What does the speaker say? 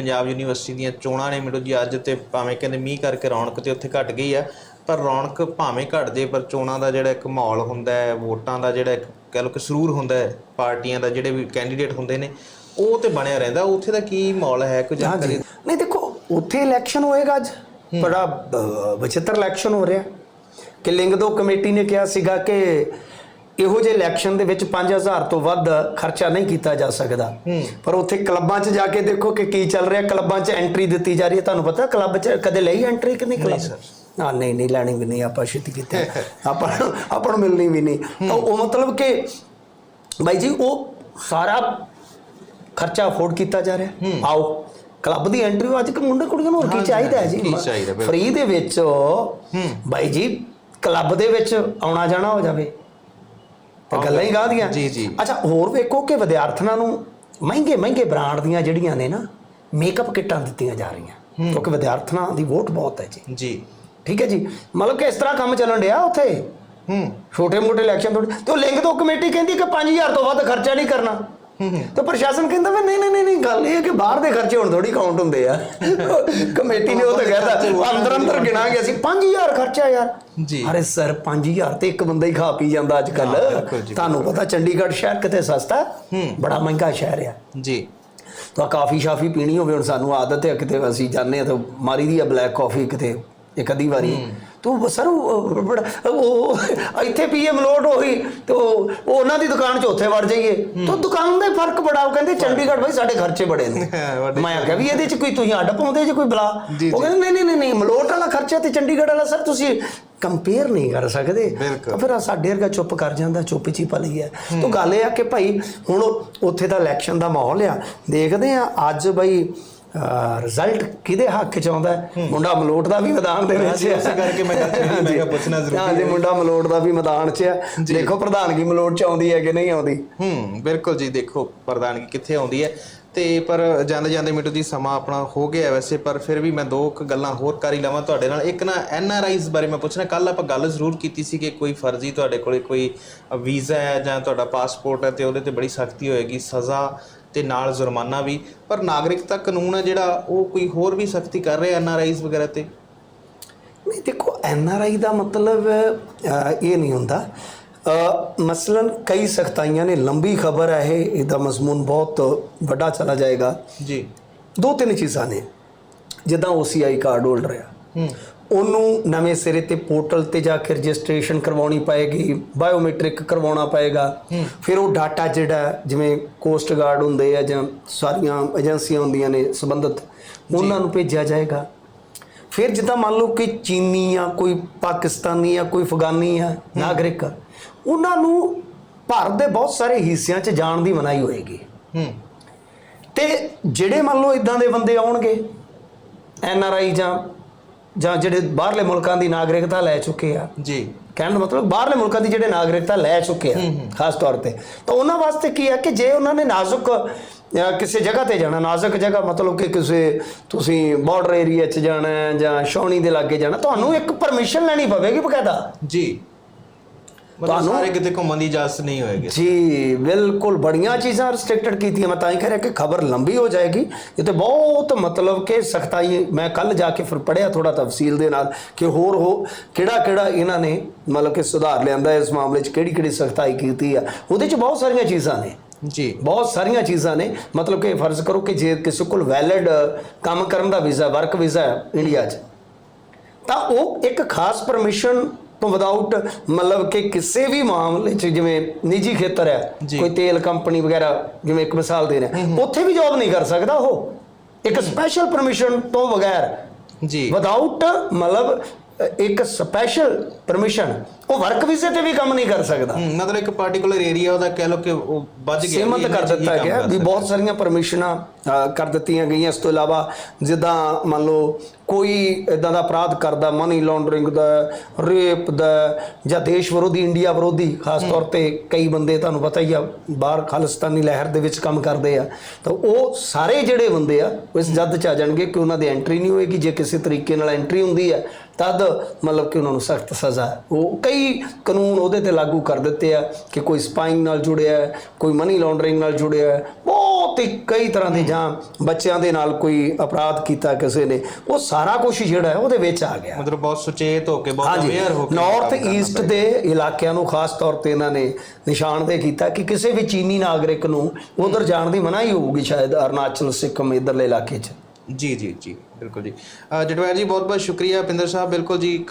Punjab university ਦੀਆਂ ਚੋਣਾਂ ਨੇ ਮੈਨੂੰ ਜੀ ਅੱਜ ਤੇ ਭਾਵੇਂ ਕਹਿੰਦੇ ਮੀਂਹ ਕਰਕੇ ਰੌਣਕ ਤੇ ਉੱਥੇ ਘਟ ਗਈ ਆ ਪਰ ਰੌਣਕ ਭਾਵੇਂ ਘਟ ਜੇ ਪਰ ਚੋਣਾਂ ਦਾ ਜਿਹੜਾ ਇੱਕ ਮਾਹੌਲ ਹੁੰਦਾ ਹੈ ਵੋਟਾਂ ਦਾ ਜਿਹੜਾ ਇੱਕ ਕਹਿ ਲਓ ਕਿ ਸਰੂਰ ਹੁੰਦਾ ਹੈ ਪਾਰਟੀਆਂ ਦਾ ਜਿਹੜੇ ਵੀ ਕੈਂਡੀਡੇਟ ਹੁੰਦੇ ਨੇ ਉਹ ਤੇ ਬਣਿਆ ਰਹਿੰਦਾ। ਉੱਥੇ ਦਾ ਕੀ ਮਾਹੌਲ ਹੈ? ਕੋਈ ਜਾਣਕਾਰੀ ਨਹੀਂ ਦੇਖੋ ਉੱਥੇ ਇਲੈਕਸ਼ਨ ਹੋਏਗਾ ਅੱਜ। ਬੜਾ ਅਹ, ਵਿਚਿੱਤਰ ਇਲੈਕਸ਼ਨ ਹੋ ਰਿਹਾ। ਕਿ ਲਿੰਗਦੋ ਕਮੇਟੀ ਨੇ ਕਿਹਾ ਸੀਗਾ ਕਿ ਇਹੋ ਜਿਹੇ ਇਲੈਕਸ਼ਨ ਦੇ ਵਿੱਚ 5000 ਤੋਂ ਵੱਧ ਖਰਚਾ ਨਹੀਂ ਕੀਤਾ ਜਾ ਸਕਦਾ। ਪਰ ਉੱਥੇ ਕਲੱਬਾਂ 'ਚ ਜਾ ਕੇ ਦੇਖੋ ਕਿ ਕੀ ਚੱਲ ਰਿਹਾ। ਕਲੱਬਾਂ 'ਚ ਐਂਟਰੀ ਦਿੱਤੀ ਜਾ ਰਹੀ ਹੈ। ਤੁਹਾਨੂੰ ਪਤਾ ਕਲੱਬ 'ਚ ਕਦੇ ਲਈ ਐਂਟਰੀ ਕਿ ਨਹੀਂ ਕਲੱਬ? ਹਾਂ ਨਹੀਂ ਨਹੀਂ ਲੈਣੀ ਵੀ ਨਹੀਂ ਆਪਾਂ ਛੇਤੀ ਕੀਤੀ। ਆਪਾਂ ਨੂੰ- ਆਪਾਂ ਨੂੰ ਮਿਲਣੀ ਵੀ ਨਹੀਂ। ਤਾਂ ਉਹ ਮਤਲਬ ਕਿ ਬਾਈ ਜੀ ਉਹ ਸਾਰਾ ਖਰਚਾ ਅਫੋਰਡ ਕੀਤਾ ਜਾ ਰਿਹਾ। ਆਓ ਕਲੱਬ ਦੀ ਐਂਟਰੀ ਅੱਜ ਕੱਲ੍ਹ ਮੁੰਡੇ ਕੁੜੀਆਂ ਨੂੰ ਹੋਰ ਕੀ ਚਾਹੀਦਾ ਹੈ ਜੀ। ਫ੍ਰੀ ਦੇ ਵਿੱਚ ਬਾਈ ਜੀ ਕਲੱਬ ਦੇ ਵਿੱਚ ਆਉਣਾ ਜਾਣਾ ਹੋ ਜਾਵੇ। ਤੇ ਗੱਲਾਂ ਹੀ ਗਾਦੀਆਂ ਜੀ, ਜੀ। ਅੱਛਾ ਹੋਰ ਵੇਖੋ ਕਿ ਵਿਦਿਆਰਥੀਆਂ ਨੂੰ ਮਹਿੰਗੇ ਮਹਿੰਗੇ ਬ੍ਰਾਂਡ ਦੀਆਂ ਜਿਹੜੀਆਂ ਨੇ ਨਾ ਮੇਕਅਪ ਕਿੱਟਾਂ ਦਿੱਤੀਆਂ ਜਾ ਰਹੀਆਂ। ਕਿਉਂਕਿ ਵਿਦਿਆਰਥੀਆਂ ਦੀ ਵੋਟ ਬਹੁਤ ਹੈ ਜੀ। ਜੀ। ਠੀਕ ਹੈ ਜੀ। ਮਤਲਬ ਕਿ ਇਸ ਤਰ੍ਹਾਂ ਕੰਮ ਚੱਲਣ ਡਿਆ ਉੱਥੇ। ਹੂੰ। ਛੋਟੇ ਮੋਟੇ ਇਲੈਕਸ਼ਨ ਤੇ ਉਹ ਲਿੰਗ ਤੋਂ ਕਮੇਟੀ ਕਹਿੰਦੀ ਕਿ 5000 ਤੋਂ ਵੱਧ ਖਰਚਾ ਨਹੀਂ ਕਰਨਾ। ਤੇ ਪ੍ਰਸ਼ਾਸਨ ਕਹਿੰਦਾ ਵੀ ਨਹੀਂ ਨਹੀਂ ਨਹੀਂ ਨਹੀਂ ਗੱਲ ਇਹ ਹੈ ਕਿ ਬਾਹਰ ਦੇ ਖਰਚੇ ਹੁਣ ਥੋੜੀ ਕਾਊਂਟ ਹੁੰਦੇ ਆ। ਕਮੇਟੀ ਨੇ ਉਹ ਤਾਂ ਕਹਿਤਾ ਅੰਦਰ ਅੰਦਰ ਗਿਣਾਂਗੇ ਅਸੀਂ। 5000 ਖਰਚਾ ਯਾਰ। ਜੀ। ਅਰੇ ਸਰ 5000 ਤੇ ਇੱਕ ਬੰਦਾ ਹੀ ਖਾ ਪੀ ਜਾਂਦਾ ਅੱਜ ਕੱਲ ਤੁਹਾਨੂੰ ਪਤਾ ਚੰਡੀਗੜ੍ਹ ਸ਼ਹਿਰ ਕਿਤੇ ਸਸਤਾ? ਬੜਾ ਮਹਿੰਗਾ ਸ਼ਹਿਰ ਆ। ਜੀ। ਤਾਂ ਕਾਫੀ ਸ਼ਾਫੀ ਪੀਣੀ ਹੋਵੇ ਹੁਣ ਸਾਨੂੰ ਆਦਤ ਹੈ ਕਿਤੇ ਅਸੀਂ ਜਾਂਦੇ ਆ ਤਾਂ ਮਾਰੀ ਦੀ ਆ ਬਲੈਕ ਕਾਫੀ ਕਿਤੇ ਇੱਕ ਅੱਧੀ ਵਾਰੀ। ਤੂੰ ਸਰ ਉਹ ਇੱਥੇ ਪੀਏ ਮਲੋਟ ਹੋਈ ਤੇ ਉਹ ਉਹ ਉਹਨਾਂ ਦੀ ਦੁਕਾਨ 'ਚ ਉੱਥੇ ਵੜ ਜਾਈਏ। ਤਾਂ ਦੁਕਾਨ ਦਾ ਹੀ ਫ਼ਰਕ ਬੜਾ ਉਹ ਕਹਿੰਦੇ ਚੰਡੀਗੜ੍ਹ ਭਾਈ ਸਾਡੇ ਖਰਚੇ ਬੜੇ ਨੇ। ਮੈਂ ਕਿਹਾ ਵੀ ਇਹਦੇ 'ਚ ਕੋਈ ਤੁਸੀਂ ਅੱਡ ਪਾਉਂਦੇ ਜੇ ਕੋਈ ਬਲਾ। ਉਹ ਕਹਿੰਦੇ ਨਹੀਂ ਨਹੀਂ ਨਹੀਂ ਮਲੋਟ ਵਾਲਾ ਖਰਚਾ ਤੇ ਚੰਡੀਗੜ੍ਹ ਵਾਲਾ ਸਰ ਤੁਸੀਂ ਕੰਪੇਅਰ ਨਹੀਂ ਕਰ ਸਕਦੇ। ਫਿਰ ਸਾਡੇ ਵਰਗਾ ਚੁੱਪ ਕਰ ਜਾਂਦਾ ਚੁੱਪ ਚੀ ਪਲੀ ਹੈ ਤਾਂ ਗੱਲ ਇਹ ਆ ਕਿ ਭਾਈ ਹੁਣ ਉੱਥੇ ਦਾ ਇਲੈਕਸ਼ਨ ਦਾ ਮਾਹੌਲ ਆ। ਦੇਖਦੇ ਆ ਅੱਜ ਬਈ ਰਿਜ਼ਲਟ ਕਿਹਦੇ ਹੱਕ ਚ ਆਉਂਦਾ? ਹੈ? ਮੁੰਡਾ ਮਲੋਟ ਦਾ ਵੀ ਮੈਦਾਨ ਦੇ ਵਿੱਚ ਹਾਂਜੀ, ਉਸੇ ਕਰਕੇ ਮੈਂ ਗੱਲ ਮੈਂ ਕਿਹਾ ਪੁੱਛਣਾ ਜ਼ਰੂਰੀ ਹਾਂ ਜੀ ਹੈ। ਮੁੰਡਾ ਮਲੋਟ ਦਾ ਵੀ ਮੈਦਾਨ 'ਚ ਆ ਦੇਖੋ ਪ੍ਰਧਾਨਗੀ ਮਲੋਟ 'ਚ ਆਉਂਦੀ ਹੈ ਕਿ ਨਹੀਂ ਆਉਂਦੀ? ਹੂੰ ਬਿਲਕੁਲ ਜੀ ਦੇਖੋ ਪ੍ਰਧਾਨਗੀ ਕਿੱਥੇ ਆਉਂਦੀ ਹੈ। ਤੇ ਪਰ ਜਾਂਦੇ ਜਾਂਦੇ ਮਿੰਟੂ ਜੀ ਸਮਾਂ ਆਪਣਾ ਹੋ ਗਿਆ ਵੈਸੇ ਪਰ ਫਿਰ ਵੀ ਮੈਂ ਦੋ ਕੁ ਗੱਲਾਂ ਹੋਰ ਕਰ ਹੀ ਲਵਾਂ ਤੁਹਾਡੇ ਨਾਲ। ਇੱਕ ਨਾ ਐਨ ਆਰ ਆਈਜ਼ ਬਾਰੇ ਮੈਂ ਪੁੱਛਣਾ ਕੱਲ ਆਪਾਂ ਗੱਲ ਜ਼ਰੂਰ ਕੀਤੀ ਸੀ ਕਿ ਕੋਈ ਫਰਜ਼ੀ ਤੁਹਾਡੇ ਕੋਲੇ ਕੋਈ ਵੀਜ਼ਾ ਹੈ ਜਾਂ ਤੁਹਾਡਾ ਪਾਸਪੋਰਟ ਹੈ ਤੇ ਉਹਦੇ ਤੇ ਬੜੀ ਸਖਤੀ ਹੋਏਗੀ ਸਜ਼ਾ ਤੇ ਨਾਲ ਜੁਰਮਾਨਾ ਵੀ ਪਰ ਨਾਗਰਿਕਤਾ ਕਾਨੂੰਨ ਹੈ ਜਿਹੜਾ ਉਹ ਕੋਈ ਹੋਰ ਵੀ ਸਖਤੀ ਕਰ ਰਿਹਾ ਐਨ ਆਰ ਆਈਜ਼ ਵਗੈਰਾ ਤੇ? ਨਹੀਂ ਦੇਖੋ ਐਨ ਆਰ ਆਈ ਦਾ ਮਤਲਬ ਇਹ ਨਹੀਂ ਹੁੰਦਾ। ਮਸਲਨ ਕਈ ਸਖਤਾਈਆਂ ਨੇ ਲੰਬੀ ਖਬਰ ਹੈ ਇਹ ਇਹਦਾ ਮਜ਼ਮੂਨ ਬਹੁਤ ਵੱਡਾ ਚਲਾ ਜਾਏਗਾ। ਜੀ। ਦੋ ਤਿੰਨ ਚੀਜ਼ਾਂ ਨੇ ਜਿੱਦਾਂ OCI ਕਾਰਡ ਹੋਲਡਰ ਆ। ਹੂੰ। ਉਹਨੂੰ ਨਵੇਂ ਸਿਰੇ ਤੇ ਪੋਰਟਲ ਤੇ ਜਾ ਕੇ ਰਜਿਸਟ੍ਰੇਸ਼ਨ ਕਰਵਾਉਣੀ ਪਏਗੀ ਬਾਇਓਮੈਟ੍ਰਿਕ ਕਰਵਾਉਣਾ ਪਏਗਾ। ਫਿਰ ਉਹ ਡਾਟਾ ਜਿਹੜਾ ਜਿਵੇਂ ਕੋਸਟ ਗਾਰਡ ਹੁੰਦੇ ਆ ਜਾਂ ਸਾਰੀਆਂ ਏਜੰਸੀਆਂ ਹੁੰਦੀਆਂ ਨੇ ਸੰਬੰਧਿਤ ਉਹਨਾਂ ਨੂੰ ਭੇਜਿਆ ਜਾਏਗਾ। ਫਿਰ ਜਿੱਦਾਂ ਮੰਨ ਲਓ ਕਿ ਚੀਨੀ ਆ ਕੋਈ ਪਾਕਿਸਤਾਨੀ ਆ ਕੋਈ ਅਫਗਾਨੀ ਆ ਨਾਗਰਿਕ ਉਹਨਾਂ ਨੂੰ ਭਾਰਤ ਦੇ ਬਹੁਤ ਸਾਰੇ ਹਿੱਸਿਆਂ 'ਚ ਜਾਣ ਦੀ ਮਨਾਹੀ ਹੋਏਗੀ। ਤੇ ਜਿਹੜੇ ਮੰਨ ਲਓ ਇਦਾਂ ਦੇ ਬੰਦੇ ਆਉਣਗੇ ਐਨ ਆਰ ਆਈ ਜਾਂ ਜਾਂ ਜਿਹੜੇ ਬਾਹਰਲੇ ਮੁਲਕਾਂ ਦੀ ਨਾਗਰਿਕਤਾ ਲੈ ਚੁੱਕੇ ਆ। ਜੀ। ਕਹਿਣ ਦਾ ਮਤਲਬ ਬਾਹਰਲੇ ਮੁਲਕਾਂ ਦੀ ਜਿਹੜੇ ਨਾਗਰਿਕਤਾ ਲੈ ਚੁੱਕੇ ਆ ਖਾਸ ਤੌਰ ਤੇ। ਤਾਂ ਉਹਨਾਂ ਵਾਸਤੇ ਕੀ ਹੈ ਕਿ ਜੇ ਉਹਨਾਂ ਨੇ ਨਾਜ਼ੁਕ ਕਿਸੇ ਜਗ੍ਹਾ ਤੇ ਜਾਣਾ ਨਾਜ਼ੁਕ ਜਗ੍ਹਾ ਮਤਲਬ ਕਿ ਕਿਸੇ ਤੁਸੀਂ ਬਾਰਡਰ ਏਰੀਆ 'ਚ ਜਾਣਾ ਜਾਂ ਸ਼ੌਣੀ ਦੇ ਲਾਗੇ ਜਾਣਾ ਤੁਹਾਨੂੰ ਇੱਕ ਪਰਮਿਸ਼ਨ ਲੈਣੀ ਪਵੇਗੀ ਬਕਾਇਦਾ। ਜੀ। ਤੁਹਾਨੂੰ- ਸਾਰੇ ਕਿਤੇ ਘੁੰਮਣ ਦੀ ਇਜਾਜ਼ਤ ਨਹੀਂ ਹੋਏਗੀ। ਜੀ ਬਿਲਕੁਲ ਬੜੀਆਂ ਚੀਜ਼ਾਂ ਰਿਸਟ੍ਰਿਕਟਡ ਕੀਤੀਆਂ। ਮੈਂ ਤਾਂ ਹੀ ਕਹਿ ਰਿਹਾ ਕਿ ਖਬਰ ਲੰਬੀ ਹੋ ਜਾਏਗੀ। ਇਹ ਤੇ ਬਹੁਤ ਮਤਲਬ ਕਿ ਸਖਤਾਈ ਮੈਂ ਕੱਲ ਜਾ ਕੇ ਫਿਰ ਪੜਿਆ ਥੋੜਾ ਤਫਸੀਲ ਦੇ ਨਾਲ ਕਿ ਹੋਰ ਹੋ ਕਿਹੜਾ ਕਿਹੜਾ ਇਹਨਾਂ ਨੇ ਮਤਲਬ ਕਿ ਸੁਧਾਰ ਲਿਆਂਦਾ ਇਸ ਮਾਮਲੇ 'ਚ ਕਿਹੜੀ ਕਿਹੜੀ ਸਖਤਾਈ ਕੀਤੀ ਆ। ਉਹਦੇ 'ਚ ਬਹੁਤ ਸਾਰੀਆਂ ਚੀਜ਼ਾਂ ਨੇ। ਜੀ। ਬਹੁਤ ਸਾਰੀਆਂ ਚੀਜ਼ਾਂ ਨੇ। ਮਤਲਬ ਕਿ ਫਰਜ਼ ਕਰੋ ਕਿ ਜੇ ਕਿਸੇ ਕੋਲ ਵੈਲਿਡ ਕੰਮ ਕਰਨ ਦਾ ਵੀਜ਼ਾ ਵਰਕ ਵੀਜ਼ਾ ਹੈ ਇੰਡੀਆ 'ਚ ਤਾਂ ਉਹ ਇੱਕ ਖਾਸ ਪਰਮਿਸ਼ਨ ਤੋਂ ਵਿਦਆਊਟ ਮਤਲਬ ਕਿ ਕਿਸੇ ਵੀ ਮਾਮਲੇ 'ਚ ਜਿਵੇਂ ਨਿੱਜੀ ਖੇਤਰ ਹੈ। ਕੋਈ ਤੇਲ ਕੰਪਨੀ ਵਗੈਰਾ ਜਿਵੇਂ ਇੱਕ ਮਿਸਾਲ ਦੇ ਰਿਹਾ ਉੱਥੇ ਵੀ ਜੌਬ ਨਹੀਂ ਕਰ ਸਕਦਾ ਉਹ। ਇੱਕ ਸਪੈਸ਼ਲ ਪਰਮਿਸ਼ਨ ਤੋਂ ਬਗੈਰ ਜੀ। ਵਿਦਆਊਟ ਮਤਲਬ ਇੱਕ ਸਪੈਸ਼ਲ ਪਰਮਿਸ਼ਨ ਉਹ ਵਰਕ ਵੀਜ਼ੇ ਤੇ ਵੀ ਕੰਮ ਨਹੀਂ ਕਰ ਸਕਦਾ। ਮਤਲਬ ਇੱਕ ਪਾਰਟਿਕੂਲਰ ਏਰੀਆ ਉਹਦਾ ਕਹਿ ਲੋ ਕਿ ਉਹ ਵੱਜ ਗਿਆ ਸੀਮਤ ਕਰ ਦਿੱਤਾ ਗਿਆ ਵੀ। ਬਹੁਤ ਸਾਰੀਆਂ ਪਰਮਿਸ਼ਨਾਂ ਕਰ ਦਿੱਤੀਆਂ ਗਈਆਂ। ਇਸ ਤੋਂ ਇਲਾਵਾ ਜਿੱਦਾਂ ਮੰਨ ਲਓ ਕੋਈ ਇਦਾਂ ਦਾ ਅਪਰਾਧ ਕਰਦਾ ਮਨੀ ਲਾਂਡਰਿੰਗ ਦਾ ਰੇਪ ਦਾ ਜਾਂ ਦੇਸ਼ ਵਿਰੋਧੀ ਇੰਡੀਆ ਵਿਰੋਧੀ, ਖਾਸ ਤੌਰ ਤੇ ਕਈ ਬੰਦੇ ਤੁਹਾਨੂੰ ਪਤਾ ਹੀ ਆ, ਬਾਹਰ ਖਾਲਿਸਤਾਨੀ ਲਹਿਰ ਦੇ ਵਿੱਚ ਕੰਮ ਕਰਦੇ ਆ ਤਾਂ ਉਹ ਸਾਰੇ ਜਿਹੜੇ ਬੰਦੇ ਆ ਇਸ ਜੱਦ ਚ ਆ ਜਾਣਗੇ ਕਿ ਉਹਨਾਂ ਦੀ ਐਂਟਰੀ ਨਹੀਂ ਹੋਏਗੀ, ਜੇ ਕਿਸੇ ਤਰੀਕੇ ਨਾਲ ਐਂਟਰੀ ਹੁੰਦੀ ਹੈ ਤਦ ਮਤਲਬ ਕਿ ਉਹਨਾਂ ਨੂੰ ਸਖਤ ਸਜ਼ਾ ਹੈ। ਉਹ ਕਈ ਕਾਨੂੰਨ ਉਹਦੇ ਤੇ ਲਾਗੂ ਕਰ ਦਿੱਤੇ ਆ ਕਿ ਕੋਈ ਸਪਾਈਂਗ ਨਾਲ ਜੁੜਿਆ ਹੈ ਕੋਈ ਮਨੀ ਲਾਂਡਰਿੰਗ ਨਾਲ ਜੁੜਿਆ ਹੈ ਬਹੁਤ ਹੀ ਕਈ ਤਰ੍ਹਾਂ ਦੇ ਜਾਂ ਬੱਚਿਆਂ ਦੇ ਨਾਲ ਕੋਈ ਅਪਰਾਧ ਕੀਤਾ ਕਿਸੇ ਨੇ ਉਹ ਸਾਰਾ ਕੁਝ ਜਿਹੜਾ ਹੈ ਉਹਦੇ ਵਿੱਚ ਆ ਗਿਆ। ਮਤਲਬ ਬਹੁਤ ਸੁਚੇਤ ਹੋ ਕੇ ਬਹੁਤ ਅਵੇਅਰ ਹੋ ਕੇ ਨਾਰਥ ਈਸਟ ਦੇ ਇਲਾਕਿਆਂ ਨੂੰ ਖਾਸ ਤੌਰ ਤੇ ਇਹਨਾਂ ਨੇ ਨਿਸ਼ਾਨਦੇਹ ਕੀਤਾ ਕਿ ਕਿਸੇ ਵੀ ਚੀਨੀ ਨਾਗਰਿਕ ਨੂੰ ਉਧਰ ਜਾਣ ਦੀ ਮਨਾਹੀ ਹੋਊਗੀ ਸ਼ਾਇਦ ਅਰੁਣਾਚਲ ਸਿੱਕਮ ਇਧਰਲੇ ਇਲਾਕੇ 'ਚ। ਜੀ ਜੀ ਜੀ ਬਿਲਕੁਲ ਜੀ। ਅ, ਜਟਵੈਰ ਜੀ ਬਹੁਤ ਬਹੁਤ ਸ਼ੁਕਰੀਆ। ਪਿੰਦਰ ਸਾਹਿਬ ਬਿਲਕੁਲ ਜੀ